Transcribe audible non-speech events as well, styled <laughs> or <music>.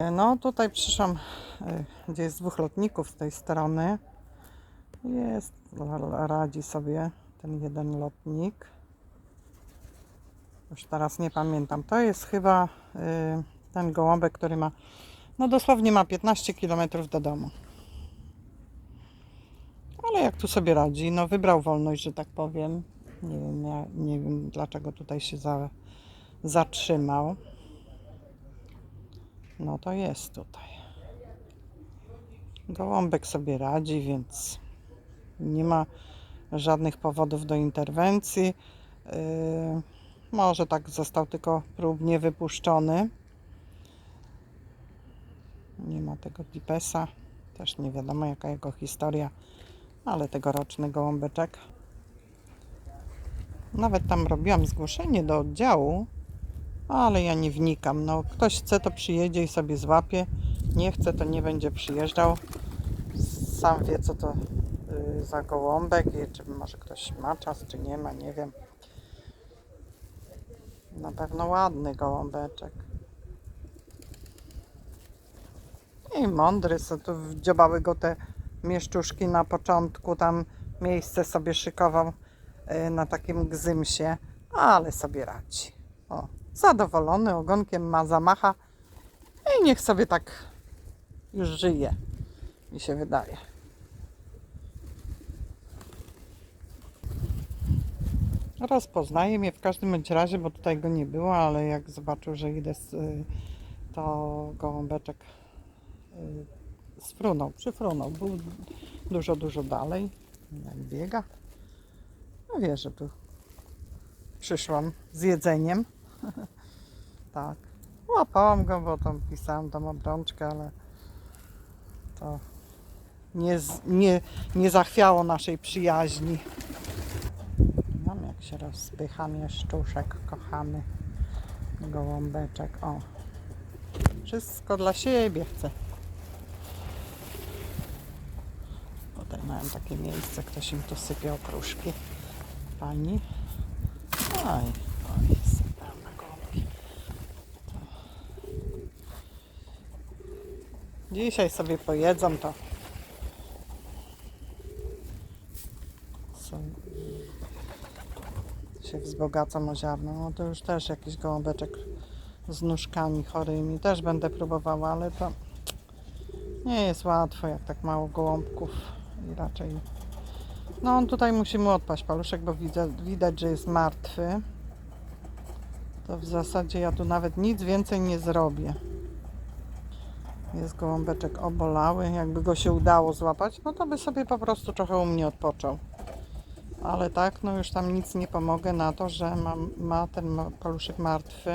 No tutaj przyszłam, y, gdzie jest dwóch lotników z tej strony. Jest, radzi sobie ten jeden lotnik. Już teraz nie pamiętam. To jest chyba y, ten gołąbek, który ma, no dosłownie ma 15 km do domu. Ale jak tu sobie radzi, no wybrał wolność, że tak powiem. Nie wiem, ja, nie wiem dlaczego tutaj się za, zatrzymał. No to jest tutaj. Gołąbek sobie radzi, więc nie ma żadnych powodów do interwencji. Yy, może tak został tylko próbnie wypuszczony. Nie ma tego dipesa. Też nie wiadomo jaka jego historia, ale tegoroczny gołąbeczek. Nawet tam robiłam zgłoszenie do oddziału, ale ja nie wnikam. No, ktoś chce, to przyjedzie i sobie złapie. Nie chce, to nie będzie przyjeżdżał. Sam wie, co to y, za gołąbek i czy może ktoś ma czas, czy nie ma, nie wiem. Na pewno ładny gołąbeczek. I mądry, co tu wdziobały go te mieszczuszki na początku, tam miejsce sobie szykował y, na takim gzymsie, ale sobie radzi. O, zadowolony, ogonkiem ma zamacha i niech sobie tak już żyje, mi się wydaje. Rozpoznaje mnie w każdym bądź razie, bo tutaj go nie było, ale jak zobaczył, że idę, y, to gołąbeczek y, sfrunął, przyfrunął. Był dużo, dużo dalej, jak biega. No wie, że tu przyszłam z jedzeniem. <laughs> tak. Łapałam go, bo tam pisałam tam obrączkę, ale to nie, nie, nie zachwiało naszej przyjaźni. Mam jak się rozpycha mieszczuszek, kochany gołąbeczek. O, wszystko dla siebie chcę. Tutaj mają takie miejsce, ktoś im tu sypie okruszki. Pani. Oj, oj, Dzisiaj sobie pojedzą to. Się wzbogacą o ziarno. No to już też jakiś gołąbeczek z nóżkami chorymi. Też będę próbowała, ale to nie jest łatwo, jak tak mało gołąbków i raczej. No on tutaj musi mu odpaść paluszek, bo widzę, widać, że jest martwy. To w zasadzie ja tu nawet nic więcej nie zrobię. Jest gołąbeczek obolały. Jakby go się udało złapać, no to by sobie po prostu trochę u mnie odpoczął. Ale tak, no już tam nic nie pomogę na to, że ma, ma ten paluszek martwy.